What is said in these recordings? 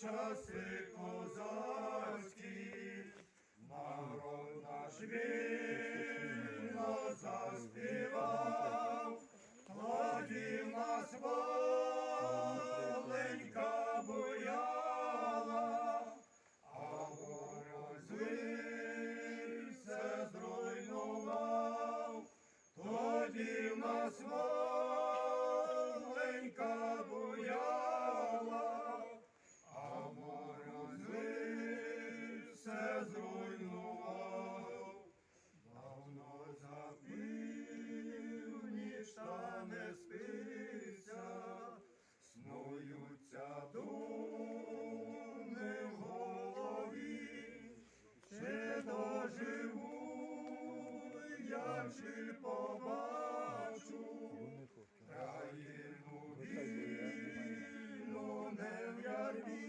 часи козацькі, народ наш вільно заспів. Ячіль побачу, країну вільну не в ярмі,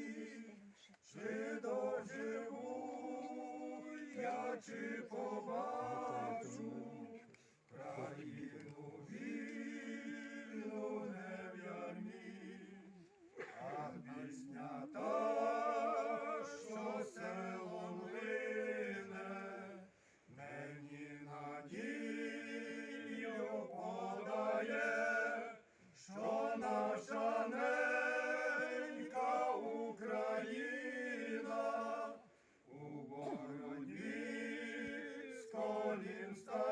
чи доживу я чи побачу. an instant.